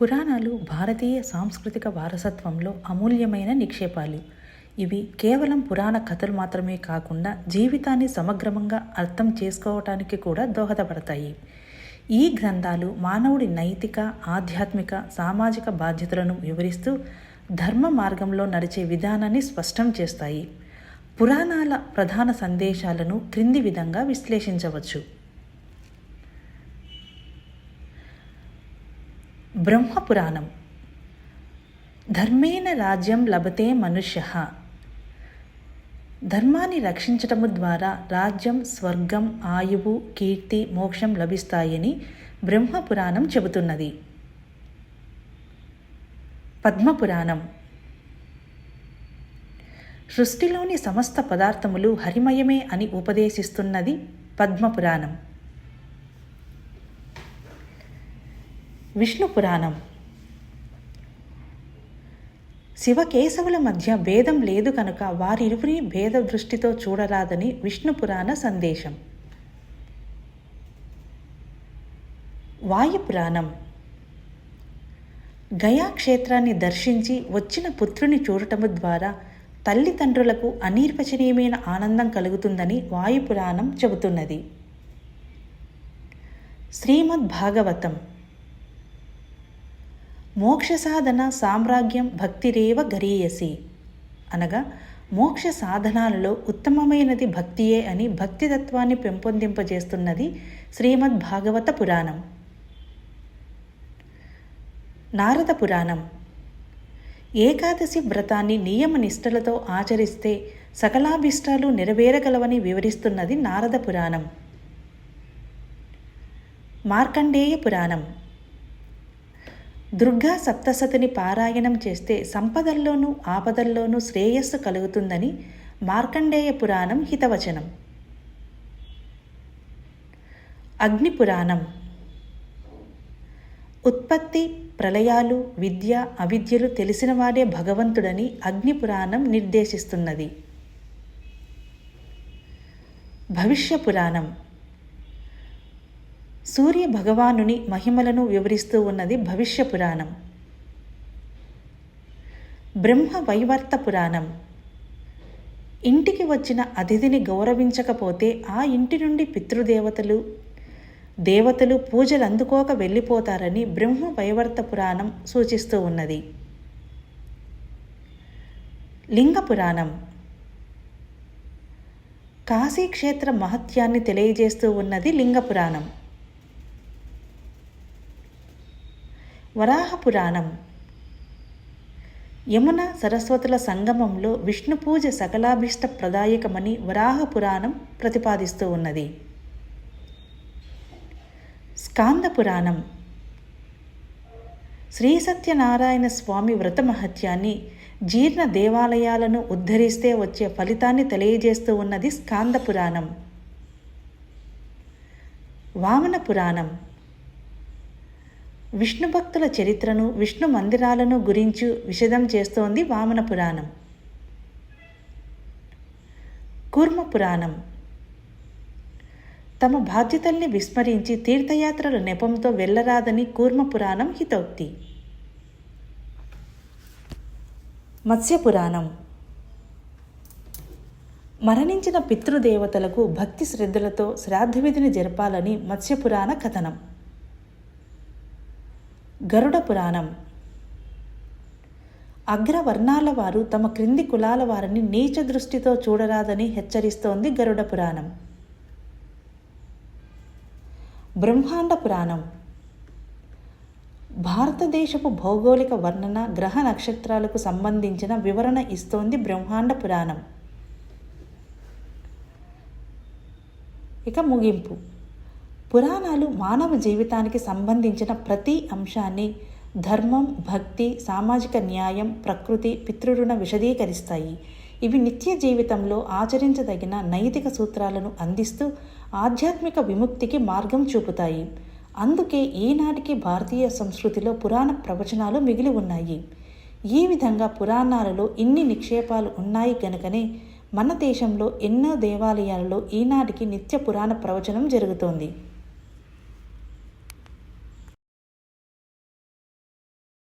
పురాణాలు భారతీయ సాంస్కృతిక వారసత్వంలో అమూల్యమైన నిక్షేపాలు. ఇవి కేవలం పురాణ కథలు మాత్రమే కాకుండా జీవితాన్ని సమగ్రంగా అర్థం చేసుకోవటానికి కూడా దోహదపడతాయి. ఈ గ్రంథాలు మానవుడి నైతిక ఆధ్యాత్మిక సామాజిక బాధ్యతలను వివరిస్తూ ధర్మ మార్గంలో నడిచే విధానాన్ని స్పష్టం చేస్తాయి. పురాణాల ప్రధాన సందేశాలను క్రింది విధంగా విశ్లేషించవచ్చు. బ్రహ్మపురాణం. ధర్మేణ రాజ్యం లభతే మనుష్య. ధర్మాన్ని రక్షించటము ద్వారా రాజ్యం స్వర్గం ఆయువు కీర్తి మోక్షం లభిస్తాయని బ్రహ్మపురాణం చెబుతున్నది. పద్మపురాణం. సృష్టిలోని సమస్త పదార్థములు హరిమయమే అని ఉపదేశిస్తున్నది పద్మపురాణం. విష్ణు పురాణం. శివకేశవుల మధ్య భేదం లేదు కనుక వారిరువురిని భేద దృష్టితో చూడరాదని విష్ణు పురాణ సందేశం. వాయుపురాణం గయా క్షేత్రాన్ని దర్శించి వచ్చిన పుత్రుని చూడటము ద్వారా తల్లిదండ్రులకు అనిర్వచనీయమైన ఆనందం కలుగుతుందని వాయుపురాణం చెబుతున్నది. శ్రీమద్ భాగవతం మోక్ష సాధన సామ్రాజ్యం భక్తిరేవ గరీయసి. అనగా మోక్ష సాధనాలలో ఉత్తమమైనది భక్తియే అని భక్తితత్వాన్ని పెంపొందింపజేస్తున్నది శ్రీమద్ భాగవత పురాణం. నారద పురాణం. ఏకాదశి వ్రతాన్ని నియమ నిష్టలతో ఆచరిస్తే సకలాభిష్టాలు నెరవేరగలవని వివరిస్తున్నది నారద పురాణం. మార్కండేయ పురాణం. దుర్గా సప్తసతిని పారాయణం చేస్తే సంపదల్లోనూ ఆపదల్లోనూ శ్రేయస్సు కలుగుతుందని మార్కండేయ పురాణం హితవచనం. అగ్నిపురాణం ఉత్పత్తి ప్రళయాలు విద్య అవిద్యలు తెలిసినవాడే భగవంతుడని అగ్నిపురాణం నిర్దేశిస్తున్నది. భవిష్య పురాణం. సూర్య భగవానుని మహిమలను వివరిస్తూ ఉన్నది భవిష్య పురాణం. బ్రహ్మ వైవర్త పురాణం. ఇంటికి వచ్చిన అతిథిని గౌరవించకపోతే ఆ ఇంటి నుండి పితృదేవతలు దేవతలు పూజలు అందుకోక వెళ్ళిపోతారని బ్రహ్మ వైవర్త పురాణం సూచిస్తూ ఉన్నది. లింగ పురాణం. కాశీక్షేత్ర మహత్యాన్ని తెలియజేస్తూ ఉన్నది లింగ పురాణం. వరాహ పురాణం యమున సరస్వతుల సంగమంలో విష్ణు పూజ సకలాభిష్ట ప్రదాయకమని వరాహ పురాణం ప్రతిపాదిస్తూ ఉన్నది. స్కాంద పురాణం శ్రీ సత్యనారాయణ స్వామి వ్రత మహత్యాన్ని జీర్ణ దేవాలయాలను ఉద్ధరిస్తే వచ్చే ఫలితాన్ని తెలియజేస్తూ ఉన్నది స్కాంద పురాణం వామన పురాణం విష్ణు భక్తుల చరిత్రను విష్ణు మందిరాలను గురించి విషదం చేస్తోంది వామన పురాణం. కూర్మ పురాణం. తమ బాధ్యతల్ని విస్మరించి తీర్థయాత్రల నెపంతో వెళ్ళరాదని కూర్మ పురాణం హితోక్తి. మత్స్య పురాణం. మరణించిన పితృదేవతలకు భక్తి శ్రద్ధలతో శ్రాద్ధవిధిని జరపాలని మత్స్యపురాణ కథనం. గరుడ పురాణం. అగ్రవర్ణాల వారు తమ క్రింది కులాల వారిని నీచ దృష్టితో చూడరాదని హెచ్చరిస్తోంది గరుడ పురాణం. బ్రహ్మాండ పురాణం. భారతదేశపు భౌగోళిక వర్ణన గ్రహ నక్షత్రాలకు సంబంధించిన వివరణ ఇస్తోంది బ్రహ్మాండ పురాణం. ఇక ముగింపు. పురాణాలు మానవ జీవితానికి సంబంధించిన ప్రతి అంశాన్ని ధర్మం భక్తి సామాజిక న్యాయం ప్రకృతి పితృరుణ విశదీకరిస్తాయి. ఇవి నిత్య జీవితంలో ఆచరించదగిన నైతిక సూత్రాలను అందిస్తూ ఆధ్యాత్మిక విముక్తికి మార్గం చూపుతాయి. అందుకే ఈనాటికి భారతీయ సంస్కృతిలో పురాణ ప్రవచనాలు మిగిలి ఉన్నాయి. ఈ విధంగా పురాణాలలో ఇన్ని నిక్షేపాలు ఉన్నాయి కనుకనే మన దేశంలో ఎన్నో దేవాలయాలలో ఈనాటికి నిత్య పురాణ ప్రవచనం జరుగుతోంది.